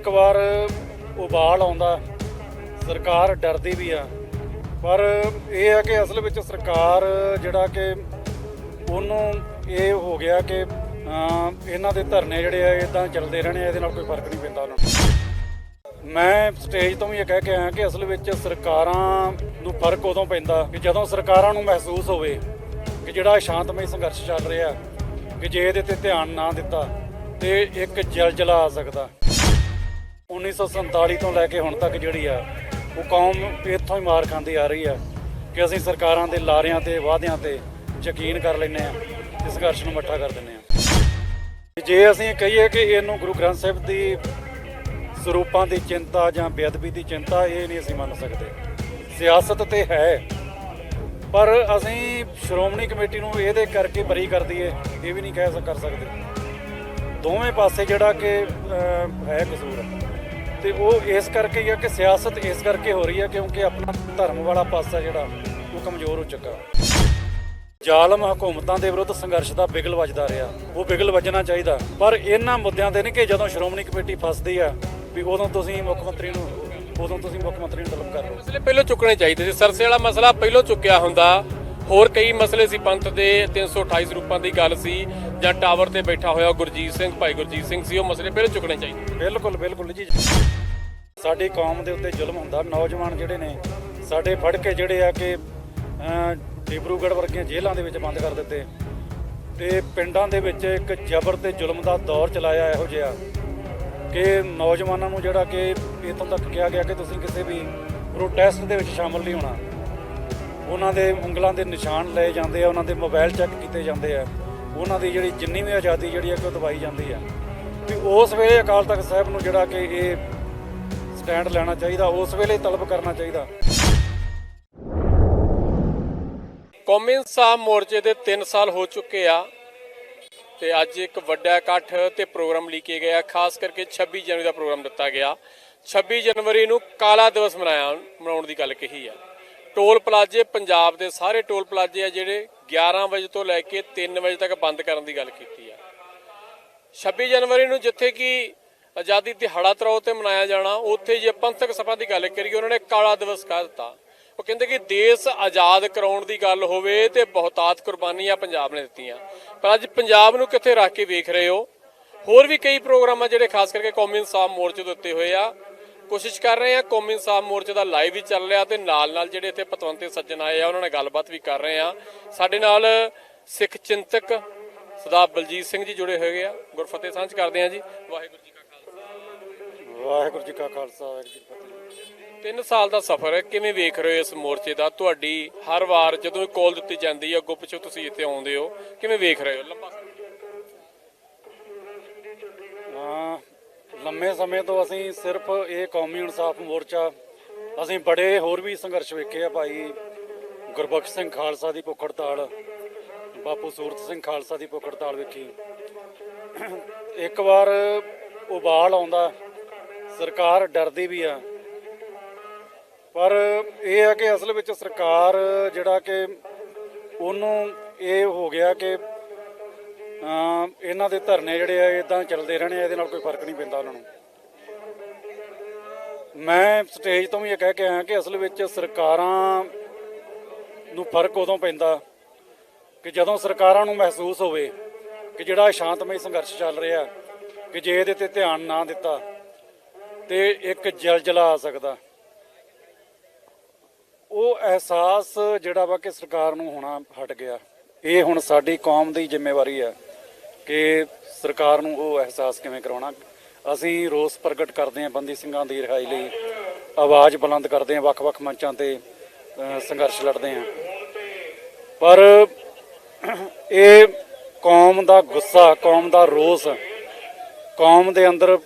ਇੱਕ ਵਾਰ ਉਬਾਲ ਆਉਂਦਾ, ਸਰਕਾਰ ਡਰਦੀ ਵੀ ਆ। ਪਰ ਇਹ ਆ ਕਿ ਅਸਲ ਵਿੱਚ ਸਰਕਾਰ ਜਿਹੜਾ ਕਿ ਉਹਨੂੰ ਇਹ ਹੋ ਗਿਆ ਕਿ ਇਹਨਾਂ ਦੇ ਧਰਨੇ ਜਿਹੜੇ ਆ ਇਦਾਂ ਚੱਲਦੇ ਰਹਿਣੇ ਆ, ਇਹਦੇ ਨਾਲ ਕੋਈ ਫ਼ਰਕ ਨਹੀਂ ਪੈਂਦਾ ਉਹਨਾਂ ਨੂੰ। ਮੈਂ ਸਟੇਜ ਤੋਂ ਵੀ ਇਹ ਕਹਿ ਕੇ ਆਇਆ ਕਿ ਅਸਲ ਵਿੱਚ ਸਰਕਾਰਾਂ ਨੂੰ ਫ਼ਰਕ ਉਦੋਂ ਪੈਂਦਾ ਕਿ ਜਦੋਂ ਸਰਕਾਰਾਂ ਨੂੰ ਮਹਿਸੂਸ ਹੋਵੇ ਕਿ ਜਿਹੜਾ ਸ਼ਾਂਤਮਈ ਸੰਘਰਸ਼ ਚੱਲ ਰਿਹਾ, ਕਿ ਜੇ ਇਹਦੇ ਤੇ ਧਿਆਨ ਨਾ ਦਿੱਤਾ, ਤੇ ਇੱਕ ਜਲਜਲਾ ਆ ਸਕਦਾ। 1947 ਤੋਂ ਲੈ ਕੇ ਹੁਣ ਤੱਕ ਜਿਹੜੀ ਆ, ਉਹ ਕੌਮ ਇੱਥੋਂ ਹੀ ਮਾਰ ਖਾਂਦੀ ਆ ਰਹੀ ਆ ਕਿ ਅਸੀਂ ਸਰਕਾਰਾਂ ਦੇ ਲਾਰਿਆਂ ਤੇ, ਵਾਅਦਿਆਂ ਤੇ ਯਕੀਨ ਕਰ ਲੈਂਦੇ ਆ ਤੇ ਸੰਘਰਸ਼ ਨੂੰ ਮੱਠਾ ਕਰ ਦਿੰਦੇ ਆ ਜੇ ਅਸੀਂ ਕਹੀਏ ਕਿ ਇਹਨੂੰ ਗੁਰੂ ਗ੍ਰੰਥ ਸਾਹਿਬ ਦੀ ਸਰੂਪਾਂ ਦੀ ਚਿੰਤਾ ਜਾਂ ਬੇਅਦਬੀ ਦੀ ਚਿੰਤਾ, ਇਹ ਨਹੀਂ ਅਸੀਂ ਮੰਨ ਸਕਦੇ। ਸਿਆਸਤ ਤੇ ਹੈ, ਪਰ ਅਸੀਂ ਸ਼੍ਰੋਮਣੀ ਕਮੇਟੀ ਨੂੰ ਇਹਦੇ ਕਰਕੇ ਬਰੀ ਕਰ ਦਈਏ, ਇਹ ਵੀ ਨਹੀਂ ਕਹਿ ਕਰ ਸਕਦੇ। ਦੋਵੇਂ ਪਾਸੇ ਜਿਹੜਾ ਕਿ ਹੈ ਕਸੂਰ। ਤੇ ਉਹ ਇਸ ਕਰਕੇ ਹੀ ਆ ਕਿ ਸਿਆਸਤ ਇਸ ਕਰਕੇ ਹੋ ਰਹੀ ਹੈ ਕਿਉਂਕਿ ਆਪਣਾ ਧਰਮ ਵਾਲਾ ਪਾਸਾ ਜਿਹੜਾ, ਉਹ ਕਮਜ਼ੋਰ ਹੋ ਚੁੱਕਾ। ਜ਼ਾਲਮ ਹਕੂਮਤਾਂ ਦੇ ਵਿਰੁੱਧ ਸੰਘਰਸ਼ ਦਾ ਬਿਗਲ ਵੱਜਦਾ ਰਿਹਾ। ਉਹ ਬਿਗਲ ਵੱਜਣਾ ਚਾਹੀਦਾ। ਪਰ ਇਹਨਾਂ ਮੁੱਦਿਆਂ ਤੇ ਨਹੀਂ ਕਿ ਜਦੋਂ ਸ਼੍ਰੋਮਣੀ ਕਮੇਟੀ ਫਸਦੀ ਆ, ਵੀ ਉਦੋਂ ਤੁਸੀਂ ਮੁੱਖ ਮੰਤਰੀ ਨੂੰ, ਉਦੋਂ ਤੁਸੀਂ ਮੁੱਖ ਮੰਤਰੀ ਨੂੰ ਤਲਬ ਕਰ ਲਓ। ਮਸਲੇ ਪਹਿਲਾਂ ਚੁੱਕਣੇ ਚਾਹੀਦੇ ਸੀ। ਸਰਸੇ ਵਾਲਾ ਮਸਲਾ ਪਹਿਲਾਂ ਚੁੱਕਿਆ ਹੁੰਦਾ। ਹੋਰ ਕਈ ਮਸਲੇ ਸੀ। ਪੰਥ ਦੇ 328 ਰੂਪਾਂ ਦੀ ਗੱਲ ਸੀ। ਜਾਂ ਟਾਵਰ ਤੇ ਬੈਠਾ ਹੋਇਆ ਗੁਰਜੀਤ ਸਿੰਘ, ਭਾਈ ਗੁਰਜੀਤ ਸਿੰਘ ਸੀ, ਉਹ ਮਸਲੇ ਪਹਿਲਾਂ ਚੁੱਕਣੇ ਚਾਹੀਦੇ। ਬਿਲਕੁਲ ਬਿਲਕੁਲ ਜੀ। ਸਾਡੀ ਕੌਮ ਦੇ ਉੱਤੇ ਜ਼ੁਲਮ ਹੁੰਦਾ, ਨੌਜਵਾਨ ਜਿਹੜੇ ਨੇ, ਸਾਡੇ ਫੜ ਕੇ ਜਿਹੜੇ ਆ ਕਿ ਡਿਬਰੂਗੜ੍ਹ ਵਰਗੀਆਂ ਜੇਲ੍ਹਾਂ ਦੇ ਵਿੱਚ ਬੰਦ ਕਰ ਦਿੱਤੇ। ਤੇ ਪਿੰਡਾਂ ਦੇ ਵਿੱਚ ਇੱਕ ਜ਼ਬਰ ਤੇ ਜ਼ੁਲਮ ਦਾ ਦੌਰ ਚਲਾਇਆ ਇਹੋ ਜਿਹਾ ਕਿ ਨੌਜਵਾਨਾਂ ਨੂੰ ਜਿਹੜਾ ਕਿ ਇਥੋਂ ਤੱਕ ਕਿਹਾ ਗਿਆ ਕਿ ਤੁਸੀਂ ਕਿਸੇ ਵੀ ਪ੍ਰੋਟੈਸਟ ਦੇ ਵਿੱਚ ਸ਼ਾਮਲ ਨਹੀਂ ਹੋਣਾ। ਉਹਨਾਂ ਦੇ ਉਂਗਲਾਂ ਦੇ ਨਿਸ਼ਾਨ ਲਏ ਜਾਂਦੇ ਆ, ਉਹਨਾਂ ਦੇ ਮੋਬਾਈਲ ਚੈੱਕ ਕੀਤੇ ਜਾਂਦੇ ਆ। ਉਹਨਾਂ ਦੀ ਜਿਹੜੀ ਜਿੰਨੀ ਵੀ ਆਜ਼ਾਦੀ ਜਿਹੜੀ ਹੈ ਕਿ ਉਹ ਦਬਾਈ ਜਾਂਦੀ ਆ। ਵੀ ਉਸ ਵੇਲੇ ਅਕਾਲ ਤਖਤ ਸਾਹਿਬ ਨੂੰ ਜਿਹੜਾ ਕਿ ਇਹ ਸਟੈਂਡ ਲੈਣਾ ਚਾਹੀਦਾ, ਉਸ ਵੇਲੇ ਤਲਬ ਕਰਨਾ ਚਾਹੀਦਾ। ਕੌਮੀ ਇਨਸਾਫ ਮੋਰਚੇ ਦੇ 3 ਸਾਲ ਹੋ ਚੁੱਕੇ ਆ ਤੇ ਅੱਜ ਇੱਕ ਵੱਡਾ ਇਕੱਠ ਤੇ ਪ੍ਰੋਗਰਾਮ ਲਿਖੇ ਗਿਆ ਖਾਸ ਕਰਕੇ 26 ਜਨਵਰੀ ਦਾ ਪ੍ਰੋਗਰਾਮ ਦਿੱਤਾ ਗਿਆ। 26 ਜਨਵਰੀ ਨੂੰ ਕਾਲਾ ਦਿਵਸ ਮਨਾਇਆ, ਮਨਾਉਣ ਦੀ ਗੱਲ ਕਹੀ ਆ। ਟੋਲ ਪਲਾਜ਼ੇ, ਪੰਜਾਬ ਦੇ ਸਾਰੇ ਟੋਲ ਪਲਾਜ਼ੇ ਆ ਜਿਹੜੇ 11 ਵਜੇ ਤੋਂ ਲੈ ਕੇ 3 ਵਜੇ ਤੱਕ ਬੰਦ ਕਰਨ ਦੀ ਗੱਲ ਕੀਤੀ ਆ। 26 ਜਨਵਰੀ ਨੂੰ ਜਿੱਥੇ ਕਿ ਆਜ਼ਾਦੀ ਦਿਹਾੜਾ ਤੌਰ ਤੇ ਮਨਾਇਆ ਜਾਣਾ, ਉੱਥੇ ਜੇ ਪੰਥਕ ਸਭਾ ਦੀ ਗੱਲ ਕਰੀਏ, ਉਹਨਾਂ ਨੇ ਕਾਲਾ ਦਿਵਸ ਕਹਿ ਦਿੱਤਾ। ਉਹ ਕਹਿੰਦੇ ਕਿ ਦੇਸ਼ ਆਜ਼ਾਦ ਕਰਾਉਣ ਦੀ ਗੱਲ ਹੋਵੇ ਤੇ ਬਹੁਤਾਤ ਕੁਰਬਾਨੀਆਂ ਪੰਜਾਬ ਨੇ ਦਿੱਤੀਆਂ। ਪਰ ਅੱਜ ਪੰਜਾਬ ਨੂੰ ਕਿੱਥੇ ਰੱਖ ਕੇ ਵੇਖ ਰਹੇ ਹੋ? ਹੋਰ ਵੀ ਕਈ ਪ੍ਰੋਗਰਾਮ ਆ ਜਿਹੜੇ ਖਾਸ ਕਰਕੇ ਕੌਮੀ ਇਨਸਾਫ ਮੋਰਚੇ ਦੇ ਉੱਤੇ ਹੋਏ ਆ ਕੋਸ਼ਿਸ਼ ਕਰ ਰਹੇ ਆ। ਕੌਮੀ ਇਨਸਾਫ ਮੋਰਚੇ ਦਾ ਲਾਈਵ ਵੀ ਚੱਲ ਰਿਹਾ ਤੇ ਨਾਲ ਨਾਲ ਜਿਹੜੇ ਇੱਥੇ ਪਤਵੰਤੇ ਸੱਜਣ ਆਏ ਆ ਉਹਨਾਂ ਨਾਲ ਗੱਲਬਾਤ ਵੀ ਕਰ ਰਹੇ ਆ। ਸਾਡੇ ਨਾਲ ਸਿੱਖ ਚਿੰਤਕ ਸਰਦਾਰ ਬਲਜੀਤ ਸਿੰਘ ਜੀ ਜੁੜੇ ਹੋਏ ਆ। ਗੁਰਫਤਿਹ ਸਾਂਝ ਕਰਦੇ ਆ ਜੀ। ਵਾਹਿਗੁਰੂ ਜੀ ਕਾ ਖਾਲਸਾ। ਵਾਹਿਗੁਰੂ ਜੀ ਕਾ ਖਾਲਸਾ ਵਾਹਿਗੁਰੂ ਜੀ ਕੀ ਫਤਿਹ। ਤਿੰਨ ਸਾਲ ਦਾ ਸਫ਼ਰ ਹੈ। ਕਿਵੇਂ ਵੇਖ ਰਹੇ ਹੋ ਇਸ ਮੋਰਚੇ ਦਾ? ਤੁਹਾਡੀ ਹਰ ਵਾਰ ਜਦੋਂ ਕਾਲ ਦਿੱਤੀ ਜਾਂਦੀ ਹੈ ਅੱਗੋਂ ਪਿੱਛੋਂ ਤੁਸੀਂ ਇੱਥੇ ਆਉਂਦੇ ਹੋ। ਕਿਵੇਂ ਵੇਖ ਰਹੇ ਹੋ? ਲੰਬਾ ਸਫ਼ਰ ਹਾਂ ਲੰਮੇ ਸਮੇਂ ਤੋਂ ਅਸੀਂ ਸਿਰਫ ਇਹ ਕੌਮੀ ਇਨਸਾਫ ਮੋਰਚਾ, ਅਸੀਂ ਬੜੇ ਹੋਰ ਵੀ ਸੰਘਰਸ਼ ਵੇਖੇ ਆ ਭਾਈ ਗੁਰਬਖਸ਼ ਸਿੰਘ ਖਾਲਸਾ ਦੀ ਭੁੱਖ ਹੜਤਾਲ, ਬਾਪੂ ਸੂਰਤ ਸਿੰਘ ਖਾਲਸਾ ਦੀ ਭੁੱਖ ਹੜਤਾਲ ਵੇਖੀ। ਇੱਕ ਵਾਰ ਉਬਾਲ ਆਉਂਦਾ, ਸਰਕਾਰ ਡਰਦੀ ਵੀ ਆ। ਪਰ ਇਹ ਆ ਕਿ ਅਸਲ ਵਿੱਚ ਸਰਕਾਰ ਜਿਹੜਾ ਕਿ ਉਹਨੂੰ ਇਹ ਹੋ ਗਿਆ ਕਿ ਇਹਨਾਂ ਦੇ ਧਰਨੇ ਜਿਹੜੇ ਆ ਇਦਾਂ ਚੱਲਦੇ ਰਹਿਣੇ ਆ, ਇਹਦੇ ਨਾਲ ਕੋਈ ਫ਼ਰਕ ਨਹੀਂ ਪੈਂਦਾ ਉਹਨਾਂ ਨੂੰ। ਮੈਂ ਸਟੇਜ ਤੋਂ ਵੀ ਇਹ ਕਹਿ ਕੇ ਆਇਆ ਕਿ ਅਸਲ ਵਿੱਚ ਸਰਕਾਰਾਂ ਨੂੰ ਫ਼ਰਕ ਉਦੋਂ ਪੈਂਦਾ ਕਿ ਜਦੋਂ ਸਰਕਾਰਾਂ ਨੂੰ ਮਹਿਸੂਸ ਹੋਵੇ ਕਿ ਜਿਹੜਾ ਸ਼ਾਂਤਮਈ ਸੰਘਰਸ਼ ਚੱਲ ਰਿਹਾ, ਕਿ ਜੇ ਇਹਦੇ ਤੇ ਧਿਆਨ ਨਾ ਦਿੱਤਾ, ਤੇ ਇੱਕ ਜਲਜਲਾ ਆ ਸਕਦਾ। ਉਹ ਅਹਿਸਾਸ ਜਿਹੜਾ ਵਾ ਕਿ ਸਰਕਾਰ ਨੂੰ ਹੋਣਾ ਹਟ ਗਿਆ। ਇਹ ਹੁਣ ਸਾਡੀ ਕੌਮ ਦੀ ਜ਼ਿੰਮੇਵਾਰੀ ਹੈ ਕਿ ਸਰਕਾਰ ਨੂੰ ਉਹ ਅਹਿਸਾਸ ਕਿਵੇਂ ਕਰਾਉਣਾ? ਅਸੀਂ ਰੋਸ ਪ੍ਰਗਟ ਕਰਦੇ ਹਾਂ ਬੰਦੀ ਸਿੰਘਾਂ ਦੀ ਰਿਹਾਈ ਲਈ। ਆਵਾਜ਼ ਬੁਲੰਦ ਕਰਦੇ ਹਾਂ, ਵੱਖ-ਵੱਖ ਮੰਚਾਂ ਤੇ ਸੰਘਰਸ਼ ਲੜਦੇ ਹਾਂ। ਪਰ ਇਹ ਕੌਮ ਦਾ ਗੁੱਸਾ, ਕੌਮ ਦਾ ਰੋਸ, ਕੌਮ ਦੇ ਅੰਦਰ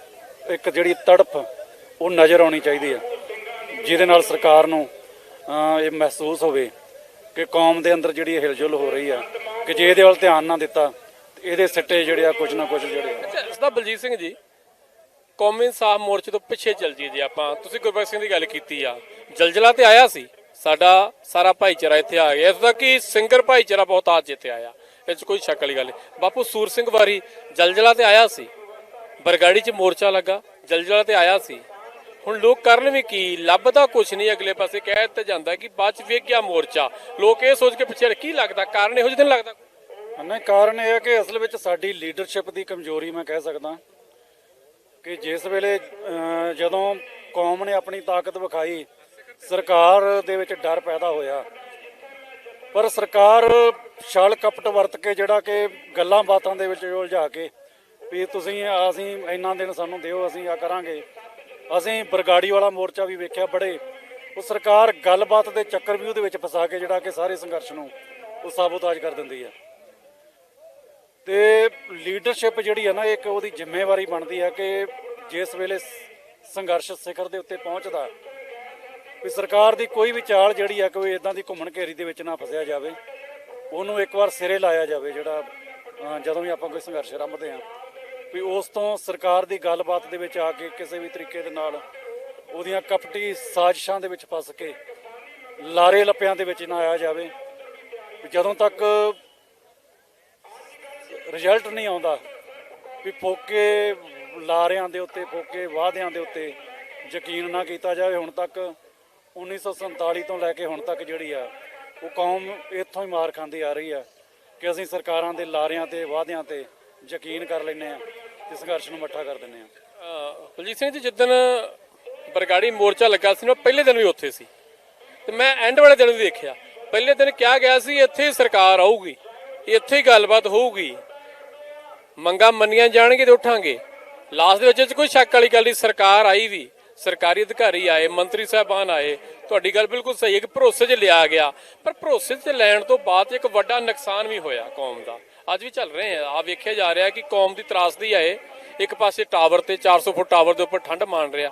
ਇੱਕ ਜਿਹੜੀ ਤੜਫ ਉਹ ਨਜ਼ਰ ਆਉਣੀ ਚਾਹੀਦੀ ਹੈ। ਜਿਹਦੇ ਨਾਲ ਸਰਕਾਰ ਨੂੰ ਇਹ ਮਹਿਸੂਸ ਹੋਵੇ ਕਿ ਕੌਮ ਦੇ ਅੰਦਰ ਜਿਹੜੀ ਹਿਲਜੁਲ ਹੋ ਰਹੀ ਆ ਕਿ ਜੇ ਇਹਦੇ ਵੱਲ ਧਿਆਨ ਨਾ ਦਿੱਤਾ ਇਹਦੇ ਸਿੱਟੇ ਜਿਹੜੇ ਆ ਕੁਝ ਨਾ ਕੁਝ ਜਿਹੜੇ ਆ। ਅੱਛਾ, ਇਸ ਬਲਜੀਤ ਸਿੰਘ ਜੀ, ਕੌਮੀ ਇਨਸਾਫ ਮੋਰਚੇ ਤੋਂ ਪਿੱਛੇ ਚੱਲ ਜੀਏ ਜੀ ਆਪਾਂ। ਤੁਸੀਂ ਗੁਰਬਖਸ਼ ਸਿੰਘ ਦੀ ਗੱਲ ਕੀਤੀ ਆ। ਜਲਜਲਾ ਤੇ ਆਇਆ ਸੀ। ਸਾਡਾ ਸਾਰਾ ਭਾਈਚਾਰਾ ਇੱਥੇ ਆ ਗਿਆ। ਇਸ ਦਾ ਕਿ ਸਿੰਗਰ ਭਾਈਚਾਰਾ ਬਹੁਤ ਆਜ ਇੱਥੇ ਆਇਆ। ਇਹ 'ਚ ਕੋਈ ਸ਼ੱਕ ਵਾਲੀ ਗੱਲ ਨਹੀਂ। ਬਾਪੂ ਸੂਰ ਸਿੰਘ ਵਾਰੀ ਜਲਜਲਾ ਤੇ ਆਇਆ ਸੀ। ਬਰਗਾੜੀ 'ਚ ਮੋਰਚਾ ਲੱਗਾ। ਜਲਜਲਾ ਤੇ ਆਇਆ ਸੀ। ਹੁਣ ਲੋਕ ਕਰਨ ਵੀ ਕੀ? ਲੱਭਦਾ ਕੁਝ ਨਹੀਂ। ਅਗਲੇ ਪਾਸੇ ਕਹਿ ਦਿੱਤਾ ਜਾਂਦਾ ਕਿ ਬਾਅਦ ਚ ਵੇਖ ਗਿਆ ਮੋਰਚਾ। ਲੋਕ ਇਹ ਸੋਚ ਕੇ ਪਿੱਛੇ ਕੀ ਲੱਗਦਾ? ਕਾਰਨ ਇਹੋ ਜਿਹੇ ਦਿਨ ਲੱਗਦਾ ਨਹੀਂ ਕਾਰਨ ਇਹ ਹੈ ਕਿ ਅਸਲ ਵਿੱਚ ਸਾਡੀ ਲੀਡਰਸ਼ਿਪ ਦੀ ਕਮਜ਼ੋਰੀ ਮੈਂ ਕਹਿ ਸਕਦਾ ਕਿ ਜਿਸ ਵੇਲੇ ਜਦੋਂ ਕੌਮ ਨੇ ਆਪਣੀ ਤਾਕਤ ਵਿਖਾਈ, ਸਰਕਾਰ ਦੇ ਵਿੱਚ ਡਰ ਪੈਦਾ ਹੋਇਆ। ਪਰ ਸਰਕਾਰ ਛਲ ਕਪਟ ਵਰਤ ਕੇ ਜਿਹੜਾ ਕਿ ਗੱਲਾਂ ਬਾਤਾਂ ਦੇ ਵਿੱਚ ਉਲਝਾ ਕੇ ਵੀ ਤੁਸੀਂ, ਅਸੀਂ ਇੰਨਾ ਦਿਨ ਸਾਨੂੰ ਦਿਓ, ਅਸੀਂ ਆ ਕਰਾਂਗੇ। ਅਸੀਂ ਬਰਗਾੜੀ ਵਾਲਾ ਮੋਰਚਾ ਵੀ ਵੇਖਿਆ ਬੜੇ। ਉਹ ਸਰਕਾਰ ਗੱਲਬਾਤ ਦੇ ਚੱਕਰ ਵੀ ਉਹਦੇ ਵਿੱਚ ਫਸਾ ਕੇ ਜਿਹੜਾ ਕਿ ਸਾਰੇ ਸੰਘਰਸ਼ ਨੂੰ ਉਹ ਸਾਬੋਤਾਜ ਕਰ ਦਿੰਦੀ ਹੈ। ਤੇ ਲੀਡਰਸ਼ਿਪ ਜਿਹੜੀ ਹੈ ਨਾ ਇੱਕ ਉਹਦੀ ਜ਼ਿੰਮੇਵਾਰੀ ਬਣਦੀ ਹੈ ਕਿ ਜਿਸ ਵੇਲੇ ਸੰਘਰਸ਼ ਸਿਖਰ ਦੇ ਉੱਤੇ ਪਹੁੰਚਦਾ, ਵੀ ਸਰਕਾਰ ਦੀ ਕੋਈ ਵੀ ਚਾਲ ਜਿਹੜੀ ਹੈ ਕੋਈ ਇਦਾਂ ਦੀ ਘੁੰਮਣ ਘੇਰੀ ਦੇ ਵਿੱਚ ਨਾ ਫਸਿਆ ਜਾਵੇ, ਉਹਨੂੰ ਇੱਕ ਵਾਰ ਸਿਰੇ ਲਾਇਆ ਜਾਵੇ ਜਿਹੜਾ ਜਦੋਂ ਵੀ ਆਪਾਂ ਕੋਈ ਸੰਘਰਸ਼ ਆਰੰਭਦੇ ਹਾਂ ਵੀ ਉਸ ਤੋਂ ਸਰਕਾਰ ਦੀ ਗੱਲਬਾਤ ਦੇ ਵਿੱਚ ਆ ਕੇ ਕਿਸੇ ਵੀ ਤਰੀਕੇ ਦੇ ਨਾਲ ਉਹਦੀਆਂ ਕਪਟੀ ਸਾਜ਼ਿਸ਼ਾਂ ਦੇ ਵਿੱਚ ਫਸ ਕੇ ਲਾਰੇ ਲੱਪਿਆਂ ਦੇ ਵਿੱਚ ਨਾ ਆਇਆ ਜਾਵੇ, ਵੀ ਜਦੋਂ ਤੱਕ ਰਿਜ਼ਲਟ ਨਹੀਂ ਆਉਂਦਾ ਵੀ ਫੋਕੇ ਲਾਰਿਆਂ ਦੇ ਉੱਤੇ, ਫੋਕੇ ਵਾਅਦਿਆਂ ਦੇ ਉੱਤੇ ਯਕੀਨ ਨਾ ਕੀਤਾ ਜਾਵੇ। ਹੁਣ ਤੱਕ 1947 ਤੋਂ ਲੈ ਕੇ ਹੁਣ ਤੱਕ ਜਿਹੜੀ ਆ, ਉਹ ਕੌਮ ਇੱਥੋਂ ਹੀ ਮਾਰ ਖਾਂਦੀ ਆ ਰਹੀ ਆ ਕਿ ਅਸੀਂ ਸਰਕਾਰਾਂ ਦੇ ਲਾਰਿਆਂ ਤੇ, ਵਾਅਦਿਆਂ ਤੇ ਯਕੀਨ ਕਰ ਲੈਂਦੇ ਆ ਤੇ ਸੰਘਰਸ਼ ਨੂੰ ਮੱਠਾ ਕਰ ਦਿੰਦੇ ਆ ਅਹ ਬਲਜੀਤ ਸਿੰਘ ਜੀ, ਜਿੱਦਣ ਬਰਗਾੜੀ ਮੋਰਚਾ ਲੱਗਾ ਸੀ ਨਾ ਪਹਿਲੇ ਦਿਨ ਵੀ ਉੱਥੇ ਸੀ। ਤੇ ਮੈਂ ਐਂਡ ਵਾਲੇ ਦਿਨ ਵੀ ਦੇਖਿਆ। ਪਹਿਲੇ ਦਿਨ ਕਿਹਾ ਗਿਆ ਸੀ, ਇੱਥੇ ਹੀ ਸਰਕਾਰ ਆਊਗੀ, ਇੱਥੇ ਹੀ ਗੱਲਬਾਤ ਹੋਊਗੀ। ਮੰਗਾਂ ਮੰਨੀਆਂ ਜਾਣਗੇ ਤੇ ਉੱਠਾਂਗੇ। ਲਾਸਟ ਦੇ ਵਿੱਚ ਇਹ 'ਚ ਕੋਈ ਸ਼ੱਕ ਵਾਲੀ ਗੱਲ ਨਹੀਂ, ਸਰਕਾਰ ਆਈ ਵੀ, ਸਰਕਾਰੀ ਅਧਿਕਾਰੀ ਆਏ, ਮੰਤਰੀ ਸਾਹਿਬਾਨ ਆਏ। ਤੁਹਾਡੀ ਗੱਲ ਬਿਲਕੁਲ ਸਹੀ ਹੈ ਕਿ ਭਰੋਸੇ 'ਚ ਲਿਆ ਗਿਆ। ਪਰ ਭਰੋਸੇ 'ਚ ਲੈਣ ਤੋਂ ਬਾਅਦ ਇੱਕ ਵੱਡਾ ਨੁਕਸਾਨ ਵੀ ਹੋਇਆ ਕੌਮ ਦਾ। ਅੱਜ ਵੀ ਚੱਲ ਰਹੇ ਆ। ਆ ਵੇਖਿਆ ਜਾ ਰਿਹਾ ਕਿ ਕੌਮ ਦੀ ਤਰਾਸਦੀ ਆਏ। ਇੱਕ ਪਾਸੇ ਟਾਵਰ ਤੇ 400 ਫੁੱਟ ਟਾਵਰ ਦੇ ਉੱਪਰ ਠੰਡ ਮਾਣ ਰਿਹਾ,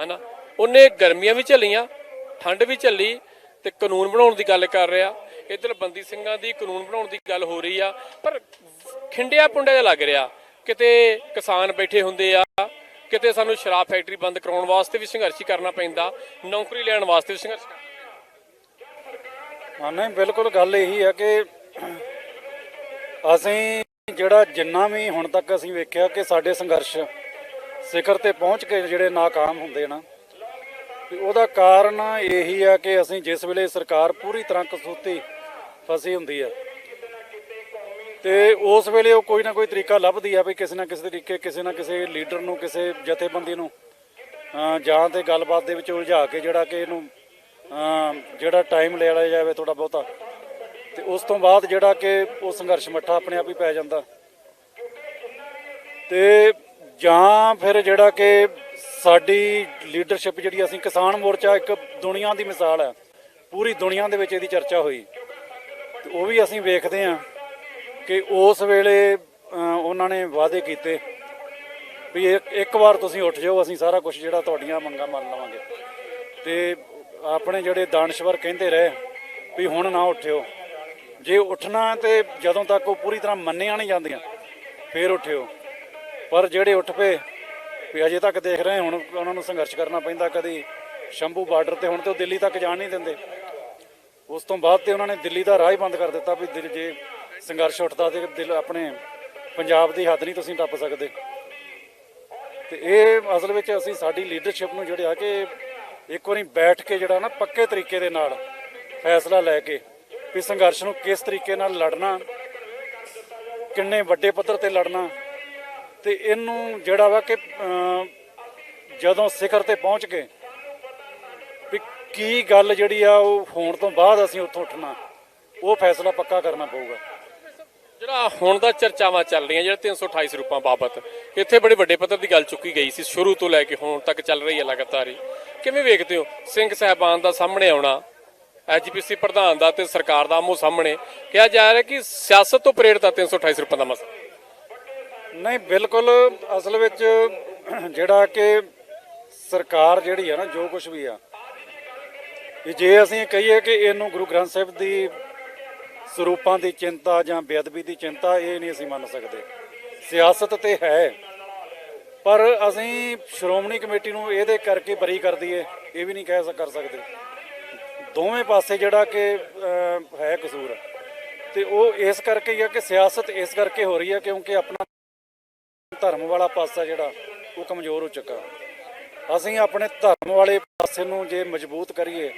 ਹਨਾ? ਉਹਨੇ ਗਰਮੀਆਂ ਵੀ ਝੱਲੀਆਂ, ਠੰਡ ਵੀ ਝੱਲੀ ਤੇ ਕਾਨੂੰਨ ਬਣਾਉਣ ਦੀ ਗੱਲ ਕਰ ਰਿਹਾ। ਇਧਰ ਬੰਦੀ ਸਿੰਘਾਂ ਦੀ ਕਾਨੂੰਨ ਬਣਾਉਣ ਦੀ ਗੱਲ ਹੋ ਰਹੀ ਆ, ਪਰ ਖਿੰਡਿਆ ਪੁੰਡਿਆ ਲੱਗ ਰਿਹਾ। ਕਿਤੇ ਕਿਸਾਨ ਬੈਠੇ ਹੁੰਦੇ ਆ, ਕਿਤੇ ਸਾਨੂੰ ਸ਼ਰਾਬ ਫੈਕਟਰੀ ਬੰਦ ਕਰਾਉਣ ਵਾਸਤੇ ਵੀ ਸੰਘਰਸ਼ ਕਰਨਾ ਪੈਂਦਾ, ਨੌਕਰੀ ਲੈਣ ਵਾਸਤੇ ਵੀ ਸੰਘਰਸ਼ ਕਰਨਾ ਨਹੀਂ, ਬਿਲਕੁਲ ਗੱਲ ਇਹੀ ਹੈ ਕਿ ਅਸੀਂ ਜਿਹੜਾ ਜਿੰਨਾ ਵੀ ਹੁਣ ਤੱਕ ਅਸੀਂ ਵੇਖਿਆ ਕਿ ਸਾਡੇ ਸੰਘਰਸ਼ ਸਿਖਰ ਤੇ ਪਹੁੰਚ ਕੇ ਜਿਹੜੇ ਨਾਕਾਮ ਹੁੰਦੇ ਨਾ ਉਹਦਾ ਕਾਰਨ ਇਹੀ ਆ ਕਿ ਅਸੀਂ ਜਿਸ ਵੇਲੇ ਸਰਕਾਰ ਪੂਰੀ ਤਰ੍ਹਾਂ ਕਸੂਤੀ ਫਸੀ ਹੁੰਦੀ ਆ। ਤੇ ਉਸ ਵੇਲੇ ਉਹ ਕੋਈ ਨਾ ਕੋਈ ਤਰੀਕਾ ਲੱਭਦੀ ਆ ਵੀ ਕਿਸੇ ਨਾ ਕਿਸੇ ਤਰੀਕੇ ਕਿਸੇ ਨਾ ਕਿਸੇ ਲੀਡਰ ਨੂੰ, ਕਿਸੇ ਜਥੇਬੰਦੀ ਨੂੰ ਜਾਂ ਤੇ ਗੱਲਬਾਤ ਦੇ ਵਿੱਚ ਉਲਝਾ ਕੇ ਜਿਹੜਾ ਕਿ ਇਹਨੂੰ ਜਿਹੜਾ ਟਾਈਮ ਲੈ ਲਿਆ ਜਾਵੇ ਥੋੜਾ ਬਹੁਤਾ। ਤੇ ਉਸ ਤੋਂ ਬਾਅਦ ਜਿਹੜਾ ਕਿ ਉਹ ਸੰਘਰਸ਼ ਮੱਠਾ ਆਪਣੇ ਆਪ ਹੀ ਪੈ ਜਾਂਦਾ। ਤੇ ਜਾਂ ਫਿਰ ਜਿਹੜਾ ਕਿ ਸਾਡੀ ਲੀਡਰਸ਼ਿਪ ਜਿਹੜੀ ਅਸੀਂ ਕਿਸਾਨ ਮੋਰਚਾ ਇੱਕ ਦੁਨੀਆ ਦੀ ਮਿਸਾਲ ਹੈ ਪੂਰੀ ਦੁਨੀਆ ਦੇ ਵਿੱਚ ਇਹਦੀ ਚਰਚਾ ਹੋਈ। ਤੇ ਉਹ ਵੀ ਅਸੀਂ ਵੇਖਦੇ ਹਾਂ ਕਿ ਉਸ ਵੇਲੇ ਉਹਨਾਂ ਨੇ ਵਾਅਦੇ ਕੀਤੇ ਵੀ ਇੱਕ ਵਾਰ ਤੁਸੀਂ ਉੱਠ ਜਾਓ, ਅਸੀਂ ਸਾਰਾ ਕੁਝ ਜਿਹੜਾ ਤੁਹਾਡੀਆਂ ਮੰਗਾਂ ਮੰਨ ਲਵਾਂਗੇ। ਤੇ ਆਪਣੇ ਜਿਹੜੇ ਦਾਨਸ਼ਵਰ ਕਹਿੰਦੇ ਰਹੇ ਵੀ ਹੁਣ ਨਾ ਉੱਠਿਓ। ਜੇ ਉੱਠਣਾ ਤੇ ਜਦੋਂ ਤੱਕ ਉਹ ਪੂਰੀ ਤਰ੍ਹਾਂ ਮੰਨੀਆਂ ਨਹੀਂ ਜਾਂਦੀਆਂ, ਫੇਰ ਉੱਠਿਓ। ਪਰ ਜਿਹੜੇ ਉੱਠ ਪਏ, ਵੀ ਅਜੇ ਤੱਕ ਦੇਖ ਰਹੇ ਹੁਣ ਉਹਨਾਂ ਨੂੰ ਸੰਘਰਸ਼ ਕਰਨਾ ਪੈਂਦਾ, ਕਦੀ ਸ਼ੰਭੂ ਬਾਰਡਰ ਤੇ, ਹੁਣ ਤੇ ਉਹ ਦਿੱਲੀ ਤੱਕ ਜਾਣ ਨਹੀਂ ਦਿੰਦੇ। ਉਸ ਤੋਂ ਬਾਅਦ ਤੇ ਉਹਨਾਂ ਨੇ ਦਿੱਲੀ ਦਾ ਰਾਹ ਹੀ ਬੰਦ ਕਰ ਦਿੱਤਾ ਵੀ ਦਿਲ- ਜੇ ਸੰਘਰਸ਼ ਉੱਠਦਾ ਤੇ ਦਿਲ ਆਪਣੇ ਪੰਜਾਬ ਦੀ ਹੱਦ ਨਹੀਂ ਤੁਸੀਂ ਟੱਪ ਸਕਦੇ। ਤੇ ਇਹ ਅਸਲ ਵਿੱਚ ਅਸੀਂ ਸਾਡੀ ਲੀਡਰਸ਼ਿਪ ਨੂੰ ਜਿਹੜੇ ਆ ਕਿ ਇੱਕ ਵਾਰੀ ਬੈਠ ਕੇ ਜਿਹੜਾ ਨਾ ਪੱਕੇ ਤਰੀਕੇ ਦੇ ਨਾਲ ਫੈਸਲਾ ਲੈ ਕੇ ਵੀ ਸੰਘਰਸ਼ ਨੂੰ ਕਿਸ ਤਰੀਕੇ ਨਾਲ ਲੜਨਾ, ਕਿੰਨੇ ਵੱਡੇ ਪੱਧਰ ਤੇ ਲੜਨਾ ਤੇ ਇਹਨੂੰ ਜਿਹੜਾ ਵਾ ਕਿ ਜਦੋਂ ਸਿਖਰ ਤੇ ਪਹੁੰਚ ਕੇ ਕੀ ਗੱਲ ਜਿਹੜੀ ਆ ਉਹ ਹੋਣ ਤੋਂ ਬਾਅਦ ਅਸੀਂ ਉੱਥੋਂ ਉੱਠਣਾ? ਉਹ ਫੈਸਲਾ ਪੱਕਾ ਕਰਨਾ ਪਊਗਾ। ਜਿਹੜਾ ਹੁਣ ਦਾ ਚਰਚਾਵਾਂ ਚੱਲ ਰਹੀਆਂ ਜਿਹੜਾ 328 ਸਰੂਪਾਂ ਬਾਬਤ ਇੱਥੇ ਬੜੇ ਵੱਡੇ ਪੱਧਰ ਦੀ ਗੱਲ ਚੁੱਕੀ ਗਈ ਸੀ ਸ਼ੁਰੂ ਤੋਂ ਲੈ ਕੇ ਹੁਣ ਤੱਕ ਚੱਲ ਰਹੀ ਹੈ ਲਗਾਤਾਰ ਹੀ। ਕਿਵੇਂ ਵੇਖਦੇ ਹੋ? ਸਿੰਘ ਸਾਹਿਬਾਨ ਦਾ ਸਾਹਮਣੇ ਆਉਣਾ ਐਜੀਪੀਸੀ ਪ੍ਰਧਾਨ ਦਾ ਤੇ ਸਰਕਾਰ ਦਾ ਆਮੋ ਸਾਹਮਣੇ ਕਿਹਾ ਜਾ ਰਿਹਾ ਕਿ ਸਿਆਸਤ ਤੋਂ ਪ੍ਰੇਰਿਤ ਆ 328 ਸਰੂਪਾਂ ਦਾ ਮਸਲਾ। ਨਹੀਂ ਬਿਲਕੁਲ ਅਸਲ ਵਿੱਚ ਜਿਹੜਾ ਕਿ ਸਰਕਾਰ ਜਿਹੜੀ ਆ ਨਾ ਜੋ ਕੁਝ ਵੀ ਆ ਇਹ ਜੇ ਅਸੀਂ ਕਹੀਏ ਕਿ ਇਹਨੂੰ ਗੁਰੂ ਗ੍ਰੰਥ ਸਾਹਿਬ ਦੀ ਸਰੂਪਾਂ ਦੀ ਚਿੰਤਾ ਜਾਂ ਬੇਅਦਬੀ ਦੀ ਚਿੰਤਾ ਇਹ ਨਹੀਂ ਅਸੀਂ ਮੰਨ ਸਕਦੇ। ਸਿਆਸਤ ਤੇ ਹੈ। ਪਰ ਅਸੀਂ ਸ਼੍ਰੋਮਣੀ ਕਮੇਟੀ ਨੂੰ ਇਹਦੇ ਕਰਕੇ ਬਰੀ ਕਰ ਦਈਏ, ਇਹ ਵੀ ਨਹੀਂ ਕਹਿ ਕਰ ਸਕਦੇ। ਦੋਵੇਂ ਪਾਸੇ ਜਿਹੜਾ ਕਿ ਹੈ ਕਸੂਰ। ਤੇ ਉਹ ਇਸ ਕਰਕੇ ਹੀ ਆ ਕਿ ਸਿਆਸਤ ਇਸ ਕਰਕੇ ਹੋ ਰਹੀ ਹੈ ਕਿਉਂਕਿ ਆਪਣਾ ਧਰਮ ਵਾਲਾ ਪਾਸਾ ਜਿਹੜਾ, ਉਹ ਕਮਜ਼ੋਰ ਹੋ ਚੁੱਕਾ। ਅਸੀਂ ਆਪਣੇ ਧਰਮ ਵਾਲੇ ਪਾਸੇ ਨੂੰ ਜੇ ਮਜ਼ਬੂਤ ਕਰੀਏ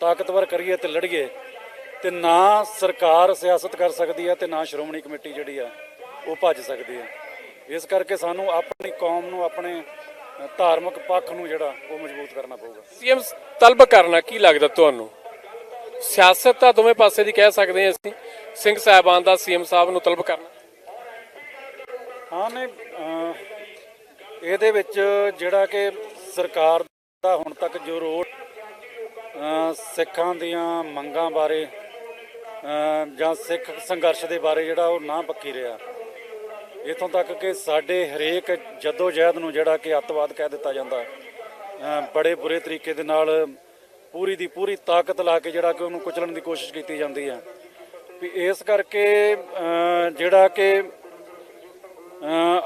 ਤਾਕਤਵਰ ਕਰੀਏ ਤੇ ਲੜੀਏ ਤੇ ਨਾ ਸਰਕਾਰ ਸਿਆਸਤ ਕਰ ਸਕਦੀ ਹੈ ਤੇ ਨਾ ਸ਼੍ਰੋਮਣੀ ਕਮੇਟੀ ਜਿਹੜੀ ਆ ਉਹ ਭੱਜ ਸਕਦੀ ਹੈ। ਇਸ ਕਰਕੇ ਸਾਨੂੰ ਆਪਣੀ ਕੌਮ ਨੂੰ ਆਪਣੇ ਧਾਰਮਿਕ ਪੱਖ ਨੂੰ ਜਿਹੜਾ ਉਹ ਮਜ਼ਬੂਤ ਕਰਨਾ ਪਊਗਾ। ਸੀਐਮ ਤਲਬ ਕਰਨਾ ਕੀ ਲੱਗਦਾ ਤੁਹਾਨੂੰ? ਸਿਆਸਤ ਤਾਂ ਦੋਵੇਂ ਪਾਸੇ ਦੀ ਕਹਿ ਸਕਦੇ ਹਾਂ ਅਸੀਂ। ਸਿੰਘ ਸਾਹਿਬਾਨ ਦਾ ਸੀਐਮ ਸਾਹਿਬ ਨੂੰ ਤਲਬ ਕਰਨਾ। ਹਾਂ ਨੇ ਇਹਦੇ ਵਿੱਚ ਜਿਹੜਾ ਕਿ ਸਰਕਾਰ ਦਾ ਹੁਣ ਤੱਕ ਜੋ ਰੋਲ ਸਿੱਖਾਂ ਦੀਆਂ ਮੰਗਾਂ ਬਾਰੇ ਜਾਂ ਸਿੱਖ ਸੰਘਰਸ਼ ਦੇ ਬਾਰੇ ਜਿਹੜਾ ਉਹ ਨਾ ਪੱਕੀ ਰਿਹਾ। ਇਥੋਂ ਤੱਕ ਕਿ ਸਾਡੇ ਹਰੇਕ ਜੱਦੋ ਜਹਿਦ ਨੂੰ ਜਿਹੜਾ ਕਿ ਅੱਤਵਾਦ ਕਹਿ ਦਿੱਤਾ ਜਾਂਦਾ ਬੜੇ ਬੁਰੇ ਤਰੀਕੇ ਦੇ ਨਾਲ ਪੂਰੀ ਦੀ ਪੂਰੀ ਤਾਕਤ ਲਾ ਕੇ ਜਿਹੜਾ ਕਿ ਉਹਨੂੰ ਕੁਚਲਣ ਦੀ ਕੋਸ਼ਿਸ਼ ਕੀਤੀ ਜਾਂਦੀ ਹੈ। ਵੀ ਇਸ ਕਰਕੇ ਜਿਹੜਾ ਕਿ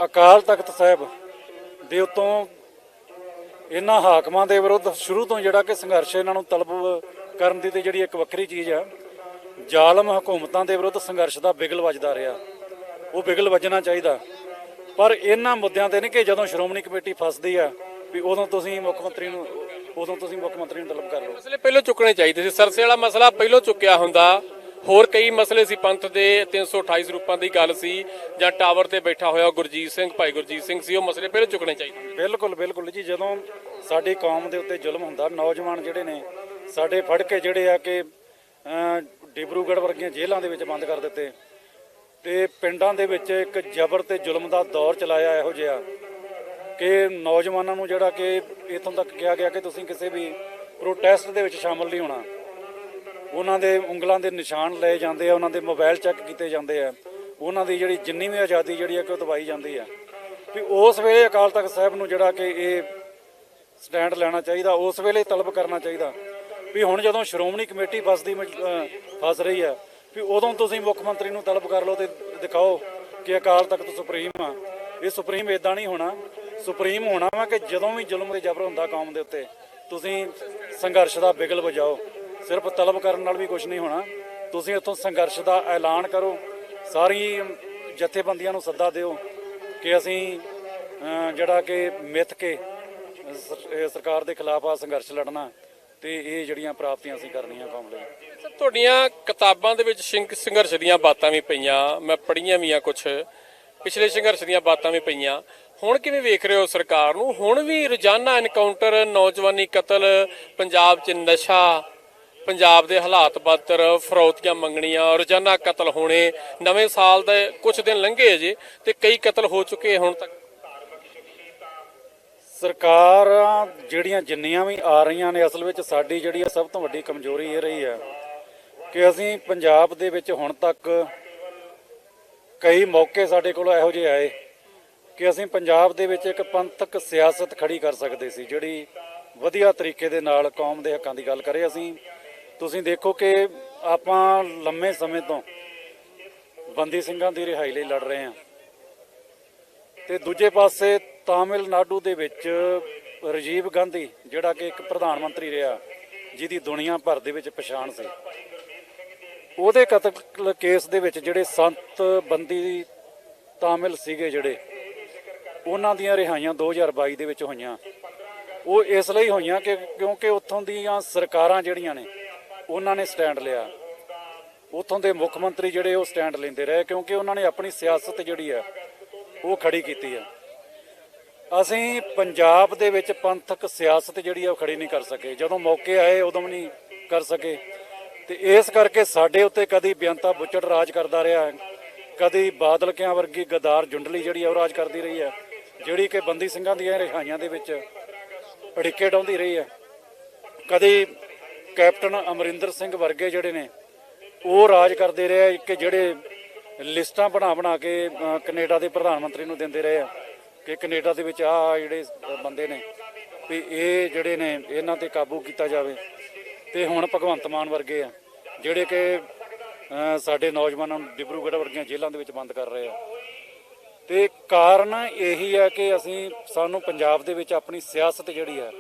ਅਕਾਲ ਤਖਤ ਸਾਹਿਬ ਦੇ ਉਤੋਂ ਇਹਨਾਂ ਹਾਕਮਾਂ ਦੇ ਵਿਰੁੱਧ ਸ਼ੁਰੂ ਤੋਂ ਜਿਹੜਾ ਕਿ ਸੰਘਰਸ਼ ਇਹਨਾਂ ਨੂੰ ਤਲਬ ਕਰਨ ਦੀ ਤੇ ਜਿਹੜੀ ਇੱਕ ਵੱਖਰੀ ਚੀਜ਼ ਆ, ਜ਼ਾਲਮ ਹਕੂਮਤਾਂ ਦੇ ਵਿਰੁੱਧ ਸੰਘਰਸ਼ ਦਾ ਬਿਗਲ ਵੱਜਦਾ ਰਿਹਾ। ਉਹ ਬਿਗਲ ਵੱਜਣਾ ਚਾਹੀਦਾ। ਪਰ ਇਹਨਾਂ ਮੁੱਦਿਆਂ ਤੇ ਨਹੀਂ ਕਿ ਜਦੋਂ ਸ਼੍ਰੋਮਣੀ ਕਮੇਟੀ ਫਸਦੀ ਆ, ਵੀ ਉਦੋਂ ਤੁਸੀਂ ਮੁੱਖ ਮੰਤਰੀ ਨੂੰ, ਉਦੋਂ ਤੁਸੀਂ ਮੁੱਖ ਮੰਤਰੀ ਨੂੰ ਤਲਬ ਕਰ ਲਓ। ਮਸਲੇ ਪਹਿਲਾਂ ਚੁੱਕਣੇ ਚਾਹੀਦੇ ਸੀ। ਸਰਸੇ ਵਾਲਾ ਮਸਲਾ ਪਹਿਲਾਂ ਚੁੱਕਿਆ ਹੁੰਦਾ। ਹੋਰ ਕਈ ਮਸਲੇ ਸੀ ਪੰਥ ਦੇ 328 ਰੂਪਾਂ ਦੀ ਗੱਲ ਸੀ ਜਾਂ ਟਾਵਰ ਤੇ ਬੈਠਾ ਹੋਇਆ ਗੁਰਜੀਤ ਸਿੰਘ ਭਾਈ ਗੁਰਜੀਤ ਸਿੰਘ ਸੀ ਉਹ ਮਸਲੇ ਪਹਿਲਾਂ ਚੁੱਕਣੇ ਚਾਹੀਦੇ ਬਿਲਕੁਲ ਬਿਲਕੁਲ ਜੀ ਜਦੋਂ ਸਾਡੀ ਕੌਮ ਦੇ ਉੱਤੇ ਜ਼ੁਲਮ ਹੁੰਦਾ ਨੌਜਵਾਨ ਜਿਹੜੇ ਨੇ ਸਾਡੇ ਫੜ ਕੇ ਜਿਹੜੇ ਆ ਕਿ ਅਮ, ਡਿਬਰੂਗੜ੍ਹ ਵਰਗੀਆਂ ਜੇਲ੍ਹਾਂ ਦੇ ਵਿੱਚ ਬੰਦ ਕਰ ਦਿੱਤੇ ਤੇ ਪਿੰਡਾਂ ਦੇ ਵਿੱਚ ਇੱਕ ਜ਼ਬਰ ਤੇ ਜ਼ੁਲਮ ਦਾ ਦੌਰ ਚਲਾਇਆ ਇਹੋ ਜਿਹਾ ਕਿ ਨੌਜਵਾਨਾਂ ਨੂੰ ਜਿਹੜਾ ਕਿ ਇਥੋਂ ਤੱਕ ਕਿਹਾ ਗਿਆ ਕਿ ਤੁਸੀਂ ਕਿਸੇ ਵੀ ਪ੍ਰੋਟੈਸਟ ਦੇ ਵਿੱਚ ਸ਼ਾਮਲ ਨਹੀਂ ਹੋਣਾ। ਉਹਨਾਂ ਦੇ ਉਂਗਲਾਂ ਦੇ ਨਿਸ਼ਾਨ ਲਏ ਜਾਂਦੇ ਆ, ਉਹਨਾਂ ਦੇ ਮੋਬਾਈਲ ਚੈੱਕ ਕੀਤੇ ਜਾਂਦੇ ਆ, ਉਹਨਾਂ ਦੀ ਜਿਹੜੀ ਜਿੰਨੀ ਵੀ ਆਜ਼ਾਦੀ ਜਿਹੜੀ ਹੈ ਕਿ ਉਹ ਦਬਾਈ ਜਾਂਦੀ ਹੈ ਵੀ ਉਸ ਵੇਲੇ ਅਕਾਲ ਤਖਤ ਸਾਹਿਬ ਨੂੰ ਜਿਹੜਾ ਕਿ ਇਹ ਸਟੈਂਡ ਲੈਣਾ ਚਾਹੀਦਾ, ਉਸ ਵੇਲੇ ਤਲਬ ਕਰਨਾ ਚਾਹੀਦਾ। ਵੀ ਹੁਣ ਜਦੋਂ ਸ਼੍ਰੋਮਣੀ ਕਮੇਟੀ ਫਸਦੀ ਫਸ ਰਹੀ ਆ, ਵੀ ਉਦੋਂ ਤੁਸੀਂ ਮੁੱਖ ਮੰਤਰੀ ਨੂੰ ਤਲਬ ਕਰ ਲਓ ਤੇ ਦਿਖਾਓ ਕਿ ਅਕਾਲ ਤਖਤ ਸੁਪਰੀਮ ਆ। ਇਹ ਸੁਪਰੀਮ ਇਦਾਂ ਨਹੀਂ ਹੋਣਾ। ਸੁਪਰੀਮ ਹੋਣਾ ਵਾ ਕਿ ਜਦੋਂ ਵੀ ਜ਼ੁਲਮ ਤੇ ਜ਼ਬਰ ਹੁੰਦਾ ਕੌਮ ਦੇ ਉੱਤੇ, ਤੁਸੀਂ ਸੰਘਰਸ਼ ਦਾ ਬਿਗਲ ਵਜਾਓ। ਸਿਰਫ ਤਲਬ ਕਰਨ ਨਾਲ ਵੀ ਕੁਝ ਨਹੀਂ ਹੋਣਾ। ਤੁਸੀਂ ਇੱਥੋਂ ਸੰਘਰਸ਼ ਦਾ ਐਲਾਨ ਕਰੋ। ਸਾਰੀ ਜਥੇਬੰਦੀਆਂ ਨੂੰ ਸੱਦਾ ਦਿਓ ਕਿ ਅਸੀਂ ਜਿਹੜਾ ਕਿ ਮਿੱਥ ਕੇ ਸਰਕਾਰ ਦੇ ਖਿਲਾਫ ਆ ਸੰਘਰਸ਼ ਲੜਨਾ ਤੇ ਇਹ ਜਿਹੜੀਆਂ ਪ੍ਰਾਪਤੀਆਂ ਅਸੀਂ ਕਰਨੀਆਂ ਕੌਮ ਲਈ। ਸਰ, ਤੁਹਾਡੀਆਂ ਕਿਤਾਬਾਂ ਦੇ ਵਿੱਚ ਸਿੰਘ- ਸੰਘਰਸ਼ ਦੀਆਂ ਬਾਤਾਂ ਵੀ ਪਈਆਂ। ਮੈਂ ਪੜ੍ਹੀਆਂ ਵੀ ਆ ਕੁਝ ਪਿਛਲੇ ਸੰਘਰਸ਼ ਦੀਆਂ ਬਾਤਾਂ ਵੀ ਪਈਆਂ। ਹੁਣ ਕਿਵੇਂ ਵੇਖ ਰਹੇ ਹੋ ਸਰਕਾਰ ਨੂੰ? ਹੁਣ ਵੀ ਰੋਜ਼ਾਨਾ ਐਨਕਾਊਂਟਰ ਨੌਜਵਾਨੀ ਕਤਲ, ਪੰਜਾਬ 'ਚ ਨਸ਼ਾ ਪੰਜਾਬ ਦੇ ਹਾਲਾਤ ਬਦਤਰ, ਫਰੌਤੀਆਂ ਮੰਗਣੀਆਂ, ਰੋਜ਼ਾਨਾ ਕਤਲ ਹੋਣੇ, ਨਵੇਂ ਸਾਲ ਦੇ ਕੁਝ ਦਿਨ ਲੰਘੇ ਅਜੇ ਤੇ ਕਈ ਕਤਲ ਹੋ ਚੁੱਕੇ ਹੁਣ ਤੱਕ ਸਰਕਾਰਾਂ ਜਿਹੜੀਆਂ ਜਿੰਨੀਆਂ ਵੀ ਆ ਰਹੀਆਂ ਨੇ, ਅਸਲ ਵਿੱਚ ਸਾਡੀ ਜਿਹੜੀ ਆ ਸਭ ਤੋਂ ਵੱਡੀ ਕਮਜ਼ੋਰੀ ਇਹ ਰਹੀ ਹੈ ਕਿ ਅਸੀਂ ਪੰਜਾਬ ਦੇ ਵਿੱਚ ਹੁਣ ਤੱਕ ਕਈ ਮੌਕੇ ਸਾਡੇ ਕੋਲ ਇਹੋ ਜਿਹੇ ਆਏ ਕਿ ਅਸੀਂ ਪੰਜਾਬ ਦੇ ਵਿੱਚ ਇੱਕ ਪੰਥਕ ਸਿਆਸਤ ਖੜੀ ਕਰ ਸਕਦੇ ਸੀ, ਜਿਹੜੀ ਵਧੀਆ ਤਰੀਕੇ ਦੇ ਨਾਲ ਕੌਮ ਦੇ ਹੱਕਾਂ ਦੀ ਗੱਲ ਕਰੇ। ਅਸੀਂ ਤੁਸੀਂ ਦੇਖੋ ਕਿ ਆਪਾਂ ਲੰਮੇ ਸਮੇਂ ਤੋਂ ਬੰਦੀ ਸਿੰਘਾਂ ਦੀ ਰਿਹਾਈ ਲਈ ਲੜ ਰਹੇ ਹਾਂ। ਤੇ ਦੂਜੇ ਪਾਸੇ ਤਾਮਿਲਨਾਡੂ ਦੇ ਵਿੱਚ ਰਾਜੀਵ ਗਾਂਧੀ, ਜਿਹੜਾ ਕਿ ਇੱਕ ਪ੍ਰਧਾਨ ਮੰਤਰੀ ਰਿਹਾ, ਜਿਹਦੀ ਦੁਨੀਆ ਭਰ ਦੇ ਵਿੱਚ ਪਛਾਣ ਸੀ। ਉਹਦੇ ਕਤਲ ਕੇਸ ਦੇ ਵਿੱਚ ਜਿਹੜੇ ਸੰਤ ਬੰਦੀ ਤਾਮਿਲ ਸੀਗੇ ਜਿਹੜੇ, ਉਹਨਾਂ ਦੀਆਂ ਰਿਹਾਈਆਂ 2022 ਦੇ ਵਿੱਚ ਹੋਈਆਂ। ਉਹ ਇਸ ਲਈ ਹੋਈਆਂ ਕਿ ਕਿਉਂਕਿ ਉੱਥੋਂ ਦੀਆਂ ਸਰਕਾਰਾਂ ਜਿਹੜੀਆਂ ਨੇ ਉਹਨਾਂ ਨੇ ਸਟੈਂਡ ਲਿਆ। ਉੱਥੋਂ ਦੇ ਮੁੱਖ ਮੰਤਰੀ ਜਿਹੜੇ ਉਹ ਸਟੈਂਡ ਲੈਂਦੇ ਰਹੇ ਕਿਉਂਕਿ ਉਹਨਾਂ ਨੇ ਆਪਣੀ ਸਿਆਸਤ ਜਿਹੜੀ ਹੈ, ਉਹ ਖੜੀ ਕੀਤੀ ਹੈ। ਅਸੀਂ ਪੰਜਾਬ ਦੇ ਵਿੱਚ ਪੰਥਕ ਸਿਆਸਤ ਜਿਹੜੀ ਆ ਉਹ ਖੜੀ ਨਹੀਂ ਕਰ ਸਕੇ। ਜਦੋਂ ਮੌਕੇ ਆਏ, ਉਦੋਂ ਵੀ ਨਹੀਂ ਕਰ ਸਕੇ। ਤੇ ਇਸ ਕਰਕੇ ਸਾਡੇ ਉੱਤੇ ਕਦੀ ਬੇਅੰਤਾ ਬੁੱਚੜ ਰਾਜ ਕਰਦਾ ਰਿਹਾ ਕਦੀ ਬਾਦਲ ਕਿਆਂ ਵਰਗੀ ਗਦਾਰ ਜੁੰਡਲੀ ਜਿਹੜੀ ਆ ਉਹ ਰਾਜ ਕਰਦੀ ਰਹੀ ਹੈ। ਜਿਹੜੀ ਕਿ ਬੰਦੀ ਸਿੰਘਾਂ ਦੀਆਂ ਰਿਹਾਈਆਂ ਦੇ ਵਿੱਚ ਅੜਿੱਕੇ ਡਾਉਂਦੀ ਰਹੀ ਹੈ। ਕਦੀ ਕੈਪਟਨ ਅਮਰਿੰਦਰ ਸਿੰਘ ਵਰਗੇ ਜਿਹੜੇ ਨੇ ਉਹ ਰਾਜ ਕਰਦੇ ਰਹੇ ਕਿ ਜਿਹੜੇ ਲਿਸਟਾਂ ਬਣਾ ਬਣਾ ਕੇ ਅਹ, ਕੈਨੇਡਾ ਦੇ ਪ੍ਰਧਾਨ ਮੰਤਰੀ ਨੂੰ ਦਿੰਦੇ ਰਹੇ ਆ ਕਿ ਕੈਨੇਡਾ ਦੇ ਵਿੱਚ ਆ ਜਿਹੜੇ ਬੰਦੇ ਨੇ ਵੀ ਇਹ ਜਿਹੜੇ ਨੇ ਇਹਨਾਂ ਤੇ ਕਾਬੂ ਕੀਤਾ ਜਾਵੇ। ਤੇ ਹੁਣ ਭਗਵੰਤ ਮਾਨ ਵਰਗੇ ਆ ਜਿਹੜੇ ਕਿ ਸਾਡੇ ਨੌਜਵਾਨਾਂ ਨੂੰ ਡਿਬਰੂਗੜ੍ਹ ਵਰਗੀਆਂ ਜੇਲ੍ਹਾਂ ਦੇ ਵਿੱਚ ਬੰਦ ਕਰ ਰਹੇ ਆ। ਤੇ ਕਾਰਨ ਇਹੀ ਆ ਕਿ ਅਸੀਂ ਸਾਨੂੰ ਪੰਜਾਬ ਦੇ ਵਿੱਚ ਆਪਣੀ ਸਿਆਸਤ ਜਿਹੜੀ ਹੈ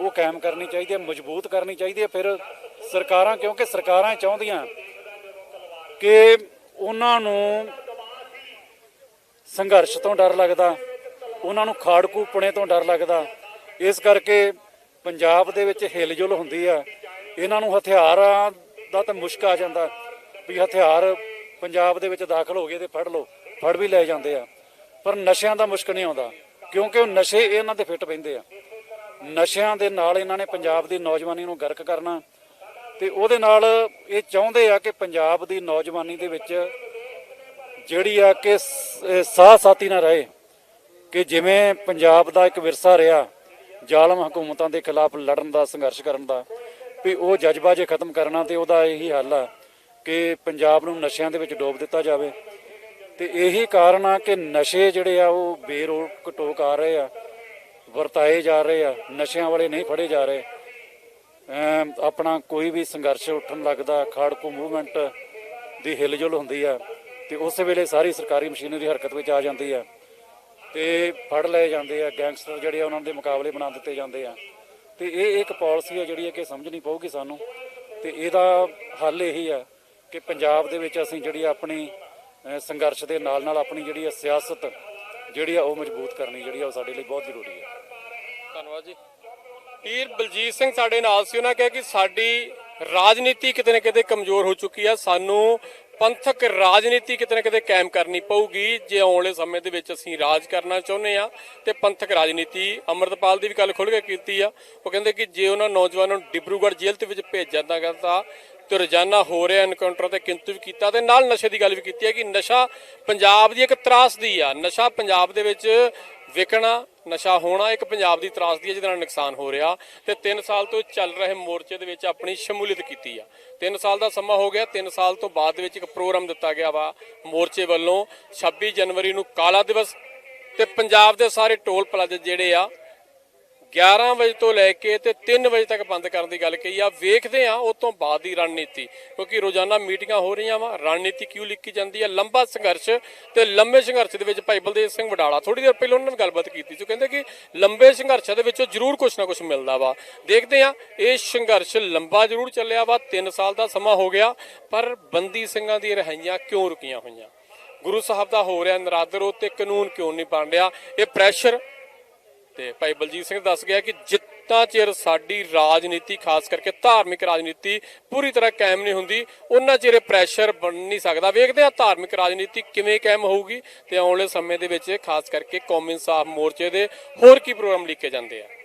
ਉਹ ਕਾਇਮ ਕਰਨੀ ਚਾਹੀਦੀ ਹੈ, ਮਜ਼ਬੂਤ ਕਰਨੀ ਚਾਹੀਦੀ ਹੈ। ਫਿਰ ਸਰਕਾਰਾਂ, ਕਿਉਂਕਿ ਸਰਕਾਰਾਂ ਚਾਹੁੰਦੀਆਂ ਕਿ ਉਹਨਾਂ ਨੂੰ ਸੰਘਰਸ਼ ਤੋਂ ਡਰ ਲੱਗਦਾ, ਉਹਨਾਂ ਨੂੰ ਖਾੜਕੂ ਪੁਣੇ ਤੋਂ ਡਰ ਲੱਗਦਾ। ਇਸ ਕਰਕੇ ਪੰਜਾਬ ਦੇ ਵਿੱਚ ਹਿਲਜੁਲ ਹੁੰਦੀ ਆ। ਇਹਨਾਂ ਨੂੰ ਹਥਿਆਰਾਂ ਦਾ ਤਾਂ ਮੁਸ਼ਕ ਆ ਜਾਂਦਾ ਵੀ ਹਥਿਆਰ ਪੰਜਾਬ ਦੇ ਵਿੱਚ ਦਾਖਲ ਹੋ ਗਏ ਤੇ ਫੜ ਲਓ, ਫੜ ਵੀ ਲੈ ਜਾਂਦੇ ਆ। ਪਰ ਨਸ਼ਿਆਂ ਦਾ ਮੁਸ਼ਕ ਨਹੀਂ ਆਉਂਦਾ, ਕਿਉਂਕਿ ਉਹ ਨਸ਼ੇ ਇਹਨਾਂ ਦੇ ਫਿੱਟ ਪੈਂਦੇ ਆ। ਨਸ਼ਿਆਂ ਦੇ ਨਾਲ ਇਹਨਾਂ ਨੇ ਪੰਜਾਬ ਦੀ ਨੌਜਵਾਨੀ ਨੂੰ ਗਰਕ ਕਰਨਾ ਤੇ ਉਹਦੇ ਨਾਲ ਇਹ ਚਾਹੁੰਦੇ ਆ ਕਿ ਪੰਜਾਬ ਦੀ ਨੌਜਵਾਨੀ ਦੇ ਵਿੱਚ ਜਿਹੜੀ ਆ ਕਿ ਸਾਹ ਸਾਥੀ ਨਾ ਰਹੇ ਕਿ ਜਿਵੇਂ ਪੰਜਾਬ ਦਾ ਇੱਕ ਵਿਰਸਾ ਰਿਹਾ ਜ਼ਾਲਮ ਹਕੂਮਤਾਂ ਦੇ ਖਿਲਾਫ ਲੜਨ ਦਾ, ਸੰਘਰਸ਼ ਕਰਨ ਦਾ, ਵੀ ਉਹ ਜਜ਼ਬਾ ਜੇ ਖਤਮ ਕਰਨਾ ਤੇ ਉਹਦਾ ਇਹੀ ਹੱਲ ਆ ਕਿ ਪੰਜਾਬ ਨੂੰ ਨਸ਼ਿਆਂ ਦੇ ਵਿੱਚ ਡੋਬ ਦਿੱਤਾ ਜਾਵੇ। ਤੇ ਇਹੀ ਕਾਰਨ ਆ ਕਿ ਨਸ਼ੇ ਜਿਹੜੇ ਆ ਉਹ ਬੇਰੋਕ ਟੋਕ ਆ ਰਹੇ ਆ। ਵਰਤਾਏ ਜਾ ਰਹੇ ਆ, ਨਸ਼ਿਆਂ ਵਾਲੇ ਨਹੀਂ ਫੜੇ ਜਾ ਰਹੇ। ਆਪਣਾ ਕੋਈ ਵੀ ਸੰਘਰਸ਼ ਉੱਠਣ ਲੱਗਦਾ, ਖਾੜਕੂ ਮੂਵਮੈਂਟ ਦੀ ਹਿਲਜੁਲ ਹੁੰਦੀ ਆ, ਤੇ ਉਸ ਵੇਲੇ ਸਾਰੀ ਸਰਕਾਰੀ ਮਸ਼ੀਨਰੀ ਹਰਕਤ ਵਿੱਚ ਆ ਜਾਂਦੀ ਆ। ਤੇ ਫੜ ਲਏ ਜਾਂਦੇ ਆ, ਗੈਂਗਸਟਰ ਜਿਹੜੇ ਆ ਉਹਨਾਂ ਦੇ ਮੁਕਾਬਲੇ ਬਣਾ ਦਿੱਤੇ ਜਾਂਦੇ ਆ। ਤੇ ਇਹ ਇੱਕ ਪਾਲਿਸੀ ਆ ਜਿਹੜੀ ਹੈ ਕਿ ਸਮਝਣੀ ਪਊਗੀ ਸਾਨੂੰ। ਤੇ ਇਹਦਾ ਹੱਲ ਇਹੀ ਆ ਕਿ ਪੰਜਾਬ ਦੇ ਵਿੱਚ ਅਸੀਂ ਜਿਹੜੀ ਆਪਣੀ ਸੰਘਰਸ਼ ਦੇ ਨਾਲ ਨਾਲ ਆਪਣੀ ਜਿਹੜੀ ਆ ਸਿਆਸਤ ਜਿਹੜੀ ਆ ਉਹ ਮਜ਼ਬੂਤ ਕਰਨੀ ਜਿਹੜੀ ਆ ਉਹ ਸਾਡੇ ਲਈ ਬਹੁਤ ਜ਼ਰੂਰੀ ਹੈ ਧੰਨਵਾਦ ਜੀ। ਪੀਰ ਬਲਜੀਤ ਸਿੰਘ ਸਾਡੇ ਨਾਲ ਸੀ, ਉਹਨਾਂ ਕਿਹਾ ਕਿ ਸਾਡੀ ਰਾਜਨੀਤੀ ਕਿਤੇ ਨਾ ਕਿਤੇ ਕਮਜ਼ੋਰ ਹੋ ਚੁੱਕੀ ਆ। ਸਾਨੂੰ ਪੰਥਕ ਰਾਜਨੀਤੀ ਕਿਤੇ ਨਾ ਕਿਤੇ ਕਾਇਮ ਕਰਨੀ ਪਊਗੀ, ਜੇ ਆਉਣ ਵਾਲੇ ਸਮੇਂ ਦੇ ਵਿੱਚ ਅਸੀਂ ਰਾਜ ਕਰਨਾ ਚਾਹੁੰਦੇ ਆ ਤੇ ਪੰਥਕ ਰਾਜਨੀਤੀ। ਅਮਰਤਪਾਲ ਦੀ ਵੀ ਗੱਲ ਖੁੱਲ੍ਹ ਕੇ ਕੀਤੀ ਆ। ਉਹ ਕਹਿੰਦੇ ਕਿ ਜੇ ਉਹਨਾਂ ਨੌਜਵਾਨਾਂ ਨੂੰ ਡਿਬਰੂਗੜ੍ਹ ਜੇਲ੍ਹ ਦੇ ਵਿੱਚ ਭੇਜਿਆ ਜਾਂਦਾ ਤਾਂ ਤੇ ਰੋਜ਼ਾਨਾ ਹੋ ਰਿਹਾ ਐਨਕਾਊਂਟਰ ਤੇ ਕਿੰਤੂ ਵੀ ਕੀਤਾ ਤੇ ਨਾਲ ਨਸ਼ੇ ਦੀ ਗੱਲ ਵੀ ਕੀਤੀ ਹੈ ਕਿ ਨਸ਼ਾ ਪੰਜਾਬ ਦੀ ਇੱਕ ਤਰਾਸਦੀ ਆ। ਨਸ਼ਾ ਪੰਜਾਬ ਦੇ ਵਿੱਚ ਵਿਕਣਾ, ਨਸ਼ਾ ਹੋਣਾ ਇੱਕ ਪੰਜਾਬ ਦੀ ਤਰਾਸਦੀ ਹੈ, ਜਿਹਦੇ ਨਾਲ ਨੁਕਸਾਨ ਹੋ ਰਿਹਾ। ਤੇ 3 ਸਾਲ ਤੋਂ ਚੱਲ ਰਹੇ ਮੋਰਚੇ ਦੇ ਵਿੱਚ ਆਪਣੀ ਸ਼ਮੂਲੀਅਤ ਕੀਤੀ ਆ। 3 ਸਾਲ ਦਾ ਸਮਾਂ ਹੋ ਗਿਆ 3 ਸਾਲ ਤੋਂ ਬਾਅਦ ਦੇ ਵਿੱਚ ਇੱਕ ਪ੍ਰੋਗਰਾਮ ਦਿੱਤਾ ਗਿਆ ਵਾ ਮੋਰਚੇ ਵੱਲੋਂ। 26 ਜਨਵਰੀ ਨੂੰ ਕਾਲਾ ਦਿਵਸ ਤੇ ਪੰਜਾਬ ਦੇ ਸਾਰੇ ਟੋਲ ਪਲਾਜ਼ੇ ਜਿਹੜੇ ਆ 11 ਵਜੇ ਤੋਂ ਲੈ ਕੇ ਤੇ 3 ਵਜੇ ਤੱਕ ਬੰਦ ਕਰਨ ਦੀ ਗੱਲ ਕਹੀ ਆ। ਵੇਖਦੇ ਆ ਉਸ ਤੋਂ ਬਾਅਦ ਦੀ ਰਣਨੀਤੀ, ਕਿਉਂਕਿ ਰੋਜ਼ਾਨਾ ਮੀਟਿੰਗਾਂ ਹੋ ਰਹੀਆਂ ਵਾ। ਰਣਨੀਤੀ ਕਿਉਂ ਲਿਖੀ ਜਾਂਦੀ ਆ? ਲੰਬਾ ਸੰਘਰਸ਼ ਤੇ ਲੰਬੇ ਸੰਘਰਸ਼ ਦੇ ਵਿੱਚ ਭਾਈ ਬਲਦੇਵ ਸਿੰਘ ਵਡਾਲਾ ਥੋੜੀ ਦੇਰ ਪਹਿਲਾਂ ਉਹਨਾਂ ਨਾਲ ਗੱਲਬਾਤ ਕੀਤੀ ਸੀ। ਕਹਿੰਦੇ ਕਿ ਲੰਬੇ ਸੰਘਰਸ਼ਾਂ ਦੇ ਵਿੱਚੋਂ ਜ਼ਰੂਰ ਕੁਝ ਨਾ ਕੁਝ ਮਿਲਦਾ ਵਾ। ਦੇਖਦੇ ਆ ਇਹ ਸੰਘਰਸ਼ ਲੰਬਾ ਜ਼ਰੂਰ ਚੱਲਿਆ ਵਾ। 3 ਸਾਲ ਦਾ ਸਮਾਂ ਹੋ ਗਿਆ, ਪਰ ਬੰਦੀ ਸਿੰਘਾਂ ਦੀ ਰਿਹਾਈਆਂ ਕਿਉਂ ਰੁਕੀਆਂ ਹੋਈਆਂ? ਗੁਰੂ ਸਾਹਿਬ ਦਾ ਹੋ ਰਿਹਾ ਨਰਾਦਰ, ਉਹ ਤੇ ਕਾਨੂੰਨ ਕਿਉਂ ਨਹੀਂ ਬਣ ਰਿਹਾ? ਇਹ ਪ੍ਰੈਸ਼ਰ ਤੇ ਭਾਈ ਬਲਜੀਤ ਸਿੰਘ ਦੱਸ ਗਿਆ ਕਿ ਜਿੱਤਾ ਚਿਰ ਸਾਡੀ ਰਾਜਨੀਤੀ, ਖਾਸ ਕਰਕੇ ਧਾਰਮਿਕ ਰਾਜਨੀਤੀ, ਪੂਰੀ ਤਰ੍ਹਾਂ ਕਾਇਮ ਨਹੀਂ ਹੁੰਦੀ, ਉਹਨਾਂ ਚਿਰ ਪ੍ਰੈਸ਼ਰ ਬਣ ਨਹੀਂ ਸਕਦਾ। ਵੇਖਦੇ ਆ ਧਾਰਮਿਕ ਰਾਜਨੀਤੀ ਕਿਵੇਂ ਕਾਇਮ ਹੋਊਗੀ ਤੇ ਆਉਣ ਵਾਲੇ ਸਮੇਂ ਦੇ ਵਿੱਚ ਖਾਸ ਕਰਕੇ ਕੌਮੀ ਇਨਸਾਫ ਮੋਰਚੇ ਦੇ ਹੋਰ ਕੀ ਪ੍ਰੋਗਰਾਮ ਲਿਖੇ ਜਾਂਦੇ ਆ।